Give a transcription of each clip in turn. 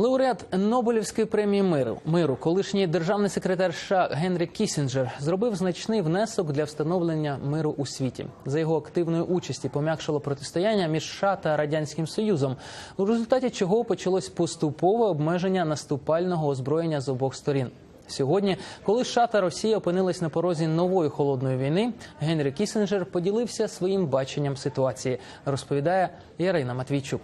Лауреат Нобелівської премії миру миру, колишній державний секретар США Генрі Кісінджер зробив значний внесок для встановлення миру у світі. За його активної участі пом'якшило протистояння між США та радянським союзом, у результаті чого почалось поступове обмеження наступального озброєння з обох сторін. Сьогодні, коли США та Росія опинились на порозі нової холодної війни, Генрі Кісінджер поділився своїм баченням ситуації. Розповідає Ярина Матвійчук.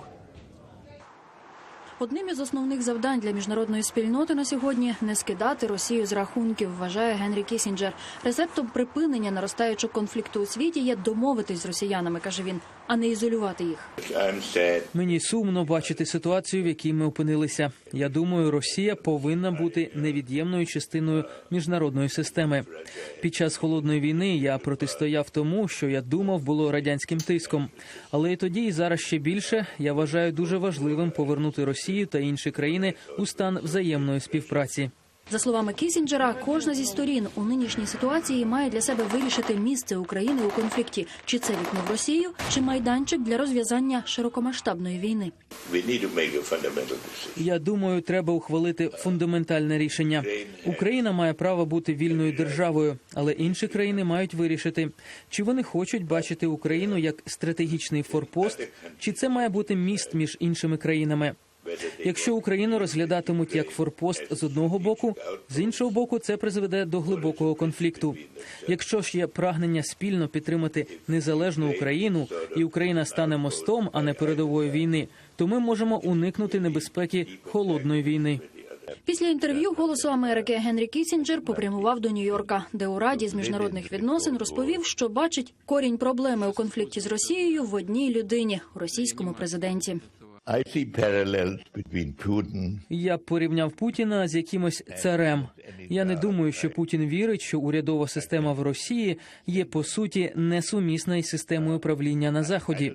Одним із основних завдань для міжнародної спільноти на сьогодні не скидати Росію з рахунків, вважає Генрі Кісінджер. Рецептом припинення наростаючого конфлікту у світі є домовитись з росіянами, каже він, а не ізолювати їх. Мені сумно бачити ситуацію, в якій ми опинилися. Я думаю, Росія повинна бути невід'ємною частиною міжнародної системи. Під час холодної війни я протистояв тому, що я думав було радянським тиском. Але і тоді, і зараз ще більше я вважаю дуже важливим повернути Росію та інші країни у стан взаємної співпраці. За словами Кісінджера, кожна зі сторін у нинішній ситуації має для себе вирішити місце України у конфлікті, чи це вікно в Росію, чи майданчик для розв'язання широкомасштабної війни. Я думаю, треба ухвалити фундаментальне рішення. Україна має право бути вільною державою, але інші країни мають вирішити, чи вони хочуть бачити Україну як стратегічний форпост, чи це має бути міст між іншими країнами. Якщо Україну розглядатимуть як форпост з одного боку, з іншого боку, це призведе до глибокого конфлікту. Якщо ж є прагнення спільно підтримати незалежну Україну, і Україна стане мостом, а не передової війни, то ми можемо уникнути небезпеки холодної війни. Після інтерв'ю Голосу Америки Генрі Кісінджер попрямував до Нью-Йорка, де у Раді з міжнародних відносин розповів, що бачить корінь проблеми у конфлікті з Росією в одній людині російському президенті. Я порівняв Путіна з якимось царем. Я не думаю, що Путін вірить, що урядова система в Росії є по суті несумісна із системою правління на заході.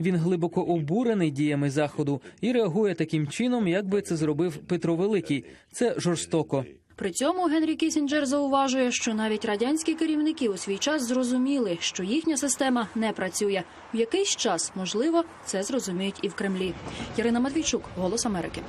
Він глибоко обурений діями заходу і реагує таким чином, як би це зробив Петро Великий. Це жорстоко. При цьому Генрі Кісінджер зауважує, що навіть радянські керівники у свій час зрозуміли, що їхня система не працює. В якийсь час, можливо, це зрозуміють і в Кремлі. Ярина Матвійчук, Голос Америки.